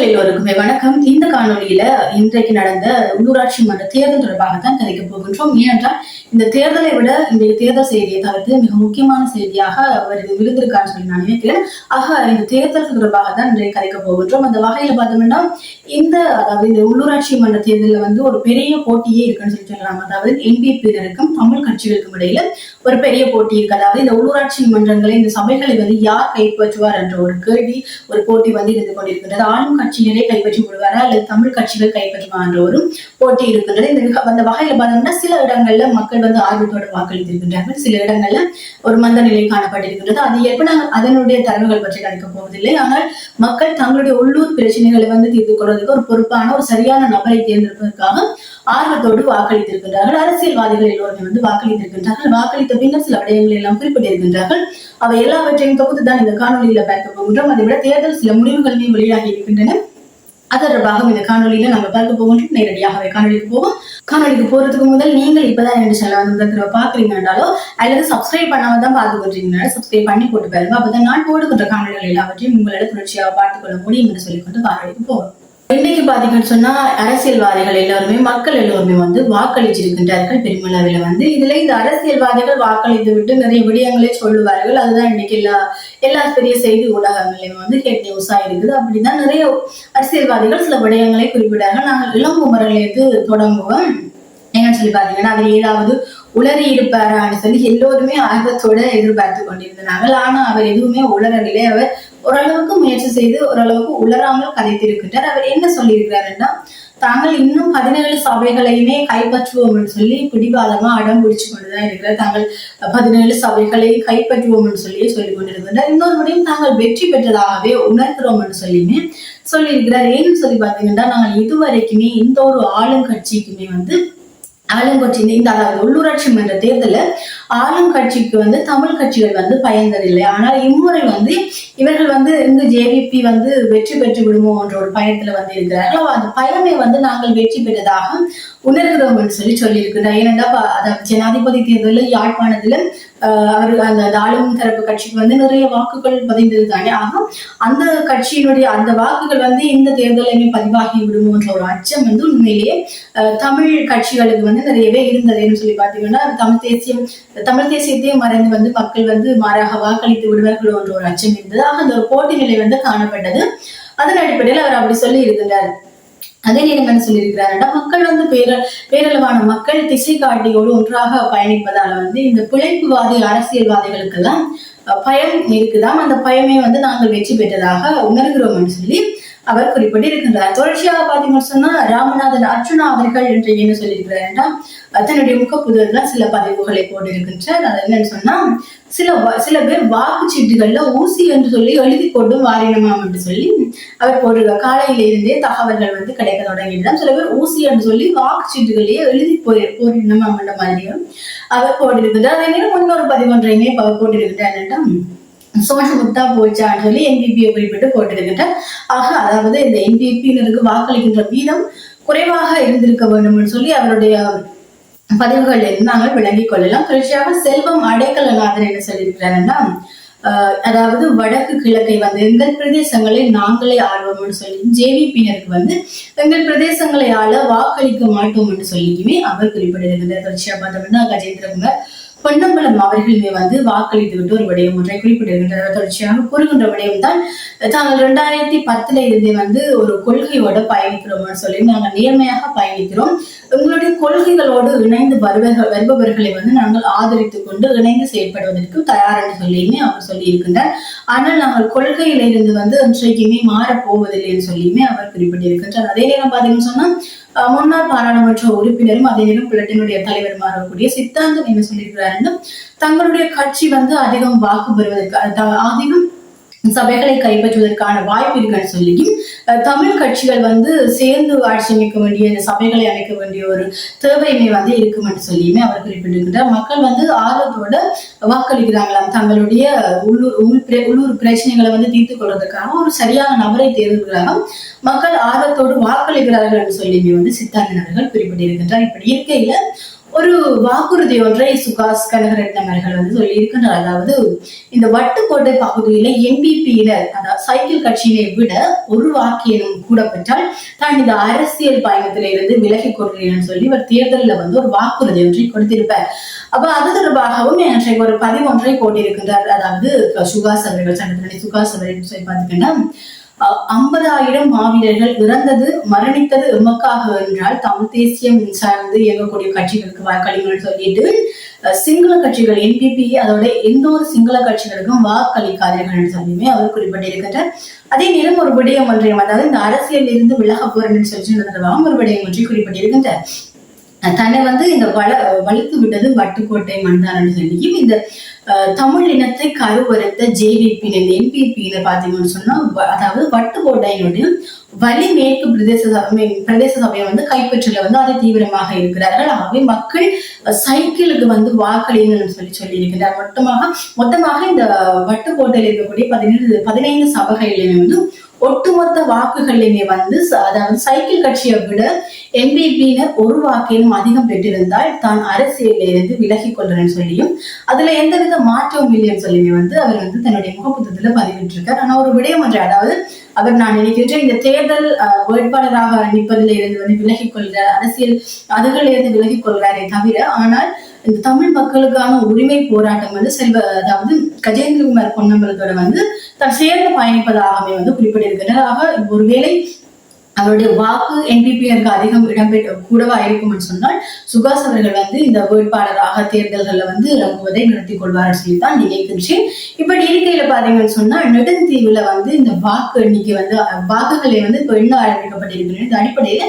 நண்பர்கள் எல்லோருக்குமே வணக்கம். இந்த காணொலியில இன்றைக்கு நடந்த உள்ளூராட்சி மன்ற தேர்தல் தொடர்பாக தான் கதைக்க போகின்றோம். ஏனென்றால் இந்த தேர்தலை விட இந்த தேர்தல் செய்தியை தவிர்த்து மிக முக்கியமான செய்தியாக அவர் இது விருந்திருக்கான்னு சொல்லி நான் நினைக்கிறேன். ஆக இந்த தேர்தல் தொடர்பாக தான் இன்றைக்கு கதைக்க போகின்றோம். அந்த வகையில பார்த்தோம்னா இந்த அதாவது இந்த உள்ளூராட்சி மன்ற தேர்தலில் வந்து ஒரு பெரிய போட்டியே இருக்குன்னு சொல்லி சொல்லலாம். அதாவது என்பிபியினருக்கும் தமிழ் கட்சிகளுக்கும் இடையில ஒரு பெரிய போட்டி இருக்கு. அதாவது இந்த உள்ளூராட்சி மன்றங்களை இந்த சபைகளை வந்து யார் கைப்பற்றுவார் என்ற ஒரு கேள்வி ஒரு போட்டி வந்து இருந்து கொண்டிருக்கின்றது. ஆளும் கட்சியினரே கைப்பற்றி விடுவாரா? அல்லது தமிழ் கட்சிகள் கைப்பற்றுவான்ற ஒரு போட்டி இருக்கின்றது. இந்த அந்த வகையில பார்த்தோம்னா சில இடங்கள்ல மக்கள் வந்து ஆர்வத்தோடு வாக்களித்திருக்கின்றார்கள். சில இடங்கள்ல ஒரு மந்த நிலை காணப்பட்டிருக்கின்றது. அது எப்ப நாங்கள் அதனுடைய தரவுகள் பற்றி கணிக்க போவதில்லை. ஆனால் மக்கள் தங்களுடைய உள்ளூர் பிரச்சனைகளை வந்து தீர்த்து கொள்வதற்கு ஒரு பொறுப்பான ஒரு சரியான நபரை தேர்ந்தெடுப்பதற்காக ஆர்வத்தோடு வாக்களித்திருக்கின்றார்கள். அரசியல்வாதிகள் எல்லோருமே வந்து வாக்களித்திருக்கின்றார்கள். வாக்களித்த பின்னர் சில விடயங்களை எல்லாம் குறிப்பிட்டிருக்கின்றார்கள். அவை எல்லாவற்றையும் தொகுத்து தான் இந்த காணொலியில பார்க்க போகின்றோம். அதை விட தேர்தல் சில முடிவுகளுமே வெளியாகி இருக்கின்றன. அது தொடர்பாக இந்த காணொலியில நம்ம பார்க்க போகின்றோம். நேரடியாகவே காணொலிக்கு போவோம். காணொலிக்கு போறதுக்கு முதல் நீங்கள் இப்பதான் ரெண்டு சேனல் வந்து பாக்குறீங்கன்றாலோ அல்லது சப்ஸ்கிரைப் பண்ணாம தான் பார்த்து கொண்டிருக்கீங்கன்னா சப்ஸ்கிரைப் பண்ணி போட்டு பாருங்க அப்பதான் நான் போடுகின்ற காணொலிகள் எல்லாவற்றையும் உங்களால தொடர்ச்சியாக பார்த்துக் கொள்ள முடியும் என்று சொல்லிக்கொண்டு காணொலிக்கு போவோம். இன்னைக்கு பாத்தீங்கன்னு சொன்னா அரசியல்வாதிகள் எல்லாருமே மக்கள் எல்லோருமே வந்து வாக்களிச்சிருக்கின்றார்கள் பெருமளவில் வந்து. இதுல இந்த அரசியல்வாதிகள் வாக்களித்து விட்டு நிறைய விடயங்களை சொல்லுவார்கள். அதுதான் இன்னைக்கு எல்லா எல்லா பெரிய செய்தி ஊடகங்களையும் வந்து ஹெட் நியூஸா இருக்குது அப்படிதான் நிறைய அரசியல்வாதிகள் சில விடயங்களை குறிப்பிட்டாங்க நாங்கள் இளங்குமரலேருந்து தொடங்குவோம். என்னன்னு சொல்லி பாத்தீங்கன்னா அதில் ஏதாவது உளறி இருப்பாரான்னு சொல்லி எல்லோருமே ஆர்வத்தோட எதிர்பார்த்து கொண்டிருந்தாங்க ஆனா அவர் எதுவுமே உளரவில்லை அவர் ஓரளவுக்கு முயற்சி செய்து ஓரளவுக்கு உளராமல் கதைத்திருக்கின்றார். அவர் என்ன சொல்லியிருக்கிறாருன்னா தாங்கள் இன்னும் பதினேழு சபைகளையுமே கைப்பற்றுவோம்னு சொல்லி பிடிவாதமா அடம் பிடிச்சு கொண்டுதான் இருக்கிறார். தாங்கள் பதினேழு சபைகளை கைப்பற்றுவோம்னு சொல்லி சொல்லி சொல்லிக் கொண்டிருக்கின்றார். இன்னொரு முறையும் தாங்கள் வெற்றி பெற்றதாகவே உணர்கிறோம்னு சொல்லியுமே சொல்லியிருக்கிறார். ஏன்னு சொல்லி பார்த்தீங்கன்னா நாங்கள் இதுவரைக்குமே இந்த ஒரு ஆளுங்கட்சிக்குமே வந்து ஆளுங்கட்சி இந்த அதாவது உள்ளூராட்சி மன்ற தேர்தலில் ஆளுங்கட்சிக்கு வந்து தமிழ் கட்சிகள் வந்து பயந்ததில்லை. ஆனால் இம்முறை வந்து இவர்கள் வந்து இந்த ஜேவிபி வந்து வெற்றி பெற்று விடுமோ என்ற ஒரு பயத்தில் வந்து இருக்கிறார்கள். அந்த பயமே வந்து நாங்கள் வெற்றி பெற்றதாக உணர்கிறோம் என்று சொல்லி சொல்லியிருக்கிறார். ஏனென்றால் அதாவது ஜனாதிபதி தேர்தலில் யாழ்ப்பாணத்துல அவர்கள் அந்த ஆளும் தரப்பு கட்சிக்கு வந்து நிறைய வாக்குகள் பதிந்தது தானே ஆக அந்த கட்சியினுடைய அந்த வாக்குகள் வந்து இந்த தேர்தலையுமே பதிவாகி விடுமோன்ற ஒரு அச்சம் வந்து உண்மையிலேயே ஆஹ் தமிழ் கட்சிகளுக்கு வந்து நிறையவே இருந்ததுன்னு சொல்லி பார்த்தீங்கன்னா தமிழ் தேசியம் தமிழ் தேசியத்தையே மறைந்து வந்து மக்கள் வந்து மாறாக வாக்களித்து விடுவார்களோ என்ற ஒரு அச்சம் இருந்தது. ஆக அந்த ஒரு போட்டி நிலை வந்து காணப்பட்டது. அதன் அடிப்படையில் அவர் அப்படி சொல்லி இருக்கின்றார். அதே நேரம் என்ன சொல்லியிருக்கிறாருன்னா மக்கள் வந்து பேர பேரளவான மக்கள் திசை காட்டியோடு ஒன்றாக பயணிப்பதால வந்து இந்த பிழைப்புவாதி அரசியல்வாதிகளுக்கெல்லாம் பயம் இருக்குதாம். அந்த பயமே வந்து நாங்கள் வெற்றி பெற்றதாக உணர்கிறோம் சொல்லி அவர் குறிப்பிட்டு இருக்கின்றார் தொடர்ச்சியாக பார்த்தீங்கன்னு சொன்னா ராமநாதன் அர்ச்சுனா அவர்கள் என்று என்ன சொல்லியிருக்கிறார் என்றால் தன்னுடைய முகப்புதல்ல சில பதிவுகளை போட்டிருக்கின்றார். அது என்னன்னு சொன்னா சில சில பேர் வாக்குச்சீட்டுகள்ல ஊசி என்று சொல்லி எழுதி கொண்டு வாரினமாம் என்று சொல்லி அவர் போட்டிருக்கார் காலையில இருந்தே தகவல்கள் வந்து கிடைக்க தொடங்கிட்டு சில பேர் ஊசி என்று சொல்லி வாக்குச்சீட்டுகளையே எழுதி போய் போரிடணுமாம் என்ற மாதிரியும் அவர் போட்டிருக்கிறார் அதே நேரம் முன்னொரு பதிவொன்றையுமே ப- போட்டிருக்கிறார் என்னட்டா சோஷ முத்தா போச்சான்னு சொல்லி என்பிபியை குறிப்பிட்டு போட்டிருக்கின்றார் ஆக அதாவது இந்த என்பிபியினருக்கு வாக்களிக்கின்ற வீதம் குறைவாக இருந்திருக்க வேண்டும் சொல்லி அவருடைய பதிவுகள் நாங்கள் விளங்கிக் கொள்ளலாம். தொடர்ச்சியாக செல்வம் அடைக்கலநாதன் என்ன சொல்லியிருக்கிறாருன்னா ஆஹ் அதாவது வடக்கு கிழக்கை வந்து எங்கள் பிரதேசங்களை நாங்களே ஆள்வோம்னு சொல்லி ஜேவிபியினருக்கு வந்து எங்கள் பிரதேசங்களை ஆள வாக்களிக்க மாட்டோம் என்று சொல்லியுமே அவர் குறிப்பிட்டிருக்கின்றார். தொடர்ச்சியாக பார்த்தோம்னா கஜேந்திரகுமார் பொன்னம்பலம் அவர்களுமே வந்து வாக்களித்து விட்டு ஒரு விடயம் ஒன்றை குறிப்பிட்டிருக்கின்றனர் தொடர்ச்சியாக கூறுகின்ற விடயம் தான் தாங்கள் இரண்டாயிரத்தி பத்துல இருந்தே வந்து ஒரு கொள்கையோட பயணிக்கிறோம்னு சொல்லி நாங்கள் நேர்மையாக பயணிக்கிறோம். உங்களுடைய கொள்கைகளோடு இணைந்து வருவர்கள் வருபவர்களை வந்து நாங்கள் ஆதரித்துக் கொண்டு இணைந்து செயல்படுவதற்கு தயார் என்று சொல்லியுமே அவர் சொல்லியிருக்கின்றார். ஆனால் நாங்கள் கொள்கையில இருந்து வந்து இன்றைக்குமே மாறப் போவதில்லை என்று சொல்லியுமே அவர் குறிப்பிட்டிருக்கின்றார். அதே நேரம் பார்த்தீங்கன்னு சொன்னா முன்னாள் பாராளுமன்ற உறுப்பினரும் அதே நேரம் பிளட்டினுடைய தலைவருமாக இருக்கக்கூடிய சித்தாந்தம் என்ன சொல்லியிருக்கிறாருன்னா தங்களுடைய கட்சி வந்து அதிகம் வாக்கு பெறுவதற்கு அதிகம் சபைகளை கைப்பற்றுவதற்கான வாய்ப்பு இருக்குன்னு சொல்லியும் தமிழ் கட்சிகள் வந்து சேர்ந்து ஆட்சி அமைக்க வேண்டிய இந்த சபைகளை அமைக்க வேண்டிய ஒரு தேவையுமே வந்து இருக்கும் என்று சொல்லியுமே அவர் குறிப்பிட்டிருக்கிறார் மக்கள் வந்து ஆர்வத்தோட வாக்களிக்கிறாங்களாம். தங்களுடைய உள்ளூர் உள் உள்ளூர் பிரச்சனைகளை வந்து தீர்த்து கொள்வதற்காக ஒரு சரியான நபரை தேர்ந்தெடுக்கிறாங்க மக்கள் ஆர்வத்தோடு வாக்களிக்கிறார்கள் என்று சொல்லியுமே வந்து சித்தாந்தன் அவர்கள் குறிப்பிட்டிருக்கின்றார். இப்படி இருக்கையில ஒரு வாக்குறுதி ஒன்றை சுகாஸ் கனகரட்னம் அவர்கள் வந்து சொல்லி அதாவது இந்த வட்டுக்கோட்டை பகுதியில என்பிபியினர் அதாவது சைக்கிள் கட்சியினை விட ஒரு வாக்கியம் கூட பெற்றால் தான் இந்த அரசியல் பயணத்தில இருந்து விலகிக் கொள்கிறேன் சொல்லி ஒரு தேர்தலில் வந்து ஒரு வாக்குறுதி ஒன்றை கொடுத்திருப்பார். அப்ப அது தொடர்பாகவும் இன்றைக்கு ஒரு பதிவு ஒன்றை போட்டிருக்கின்றார். அதாவது சுகாஸ் அவர்கள் சட்டத்தினை சுகாஸ் அவர்கள் சொல்லி பார்த்தீங்கன்னா ஐம்பதாயிரம் மாவீரர்கள் இறந்தது மரணித்தது எமக்காக என்றால் தமிழ் தேசியம் சார்ந்து இயங்கக்கூடிய கட்சிகளுக்கு வாக்களிங்கள் சொல்லிட்டு சிங்கள கட்சிகள் என்பிபி அதோட எந்த ஒரு சிங்கள கட்சிகளுக்கும் வாக்களிக்காதீர்கள் சொல்லியுமே அவர் குறிப்பிட்டிருக்கின்றார். அதே நேரம் ஒரு விடயம் ஒன்றையும் அதாவது இந்த அரசியலில் இருந்து விலக போறேன்னு சொல்லி சொன்னதுக்காகவும் ஒரு விடயம் ஒன்றை குறிப்பிட்டிருக்கின்றார். தன்னை வந்து இந்த வள வளர்த்து விட்டது வட்டுக்கோட்டை மண்தாரன்னு சொல்லியும் இந்த அஹ், தமிழ் இனத்தை கருவறுத்த ஜேவிபியினர் என்பிபியில பாத்தீங்கன்னு சொன்னா அதாவது வட்டுக்கோட்டையினுடைய வலி மேற்கு பிரதேச சபை பிரதேச சபையை வந்து கைப்பற்றல வந்து அதை தீவிரமாக இருக்கிறார்கள். ஆகவே மக்கள் சைக்கிளுக்கு வந்து வாக்களின்னு சொல்லி சொல்லி இருக்கிறார் மொத்தமாக மொத்தமாக இந்த வட்டுக்கோட்டையில் இருக்கக்கூடிய பதினேழு பதினைந்து சபைகளிலுமே வந்து ஒட்டுமொத்த வாக்குகளிலுமே வந்து ச- அதாவது சைக்கிள் கட்சியை விட எம்பிபியினர் ஒரு வாக்கிலும் அதிகம் பெற்றிருந்தால் தான் அரசியலில் இருந்து விலகி கொள்றேன்னு சொல்லியும் அதுல எந்தவித மாற்றமும் இல்லைன்னு சொல்லி வந்து அவர் வந்து தன்னுடைய முகப்புத்தத்துல பதிவிட்டிருக்கார். ஆனா ஒரு விடயம் ஒன்று அதாவது அவர் நான் நினைக்கின்றேன் இந்த தேர்தல் வேட்பாளராக நிற்பதில் இருந்து வந்து விலகிக் கொள்கிறார் அரசியல் அதுகளிலிருந்து விலகி விலகிக் கொள்கிறாரே தவிர ஆனால் இந்த தமிழ் மக்களுக்கான உரிமை போராட்டம் வந்து செல்வ அதாவது கஜேந்திரகுமார் பொன்னம்பலத்தோட வந்து தான் சேர்ந்து பயணிப்பதாகவே வந்து குறிப்பிட்டிருக்கிறார். ஆக ஒருவேளை அவருடைய வாக்கு என்பிபிஆருக்கு அதிகம் இடம்பெற்ற கூடவா இருக்கும்னு சொன்னால் சுகாஸ் அவர்கள் வந்து இந்த வேட்பாளராக தேர்தல்களில் வந்து இறங்குவதை நிறுத்திக் கொள்வார் சொல்லித்தான் நினைக்கின்றேன் இப்படி இருக்கையில பாத்தீங்கன்னு சொன்னா நெடுந்தீவுல வந்து இந்த வாக்கு எண்ணிக்கை வந்து வாக்குகளை வந்து இப்போ எண்ண ஆரம்பிக்கப்பட்டிருக்கிறது இந்த அடிப்படையில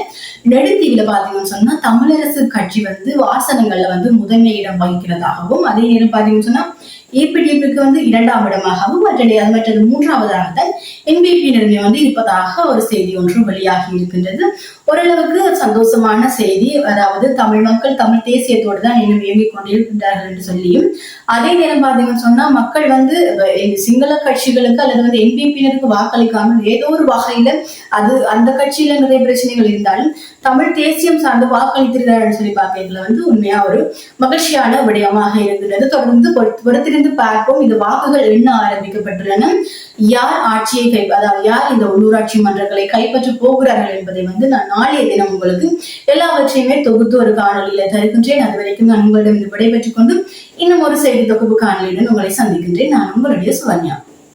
நெடுந்தீவுல பாத்தீங்கன்னு சொன்னா தமிழரசு கட்சி வந்து வாசனங்கள்ல வந்து முதன்மை இடம் வகிக்கிறதாகவும் அதே நேரம் பாத்தீங்கன்னு சொன்னா ஏபிடிஎஃப்க்கு வந்து இரண்டாம் இடமாகவும் மற்றது அது மற்றது மூன்றாவதாக தான் என்பிபி நிலைமை வந்து இருப்பதாக ஒரு செய்தி ஒன்று வெளியாகி இருக்கின்றது. ஓரளவுக்கு சந்தோஷமான செய்தி. அதாவது தமிழ் மக்கள் தமிழ் தேசியத்தோடு தான் இன்னும் இயங்கிக் கொண்டிருக்கின்றார்கள் என்று சொல்லியும் அதே நேரம் பார்த்தீங்கன்னு சொன்னா மக்கள் வந்து சிங்கள கட்சிகளுக்கு அல்லது வந்து என்பிபியினருக்கு வாக்களிக்காமல் ஏதோ ஒரு வகையில அது அந்த கட்சியில நிறைய பிரச்சனைகள் இருந்தாலும் தமிழ் தேசியம் சார்ந்து வாக்களித்திருக்கிறார்கள் சொல்லி பார்க்கறதுல வந்து உண்மையா ஒரு மகிழ்ச்சியான விடயமாக இருக்கின்றது. தொடர்ந்து பொறுத்து- இருந்து பார்ப்போம். இந்த வாக்குகள் எண்ண ஆரம்பிக்கப்பட்டுள்ளன? யார் ஆட்சியை கை அதாவது யார் இந்த உள்ளூராட்சி மன்றங்களை கைப்பற்ற போகிறார்கள் என்பதை வந்து நான் நாளைய தினம் உங்களுக்கு எல்லாவற்றையுமே தொகுத்து ஒரு காணொலியில தருகின்றேன். அது வரைக்கும் நான் உங்களிடம் இந்த விடைபெற்றுக் கொண்டு இன்னும் ஒரு செய்தி தொகுப்பு காணொலியுடன் உங்களை சந்திக்கின்றேன். நான் உங்களுடைய சுவன்யா.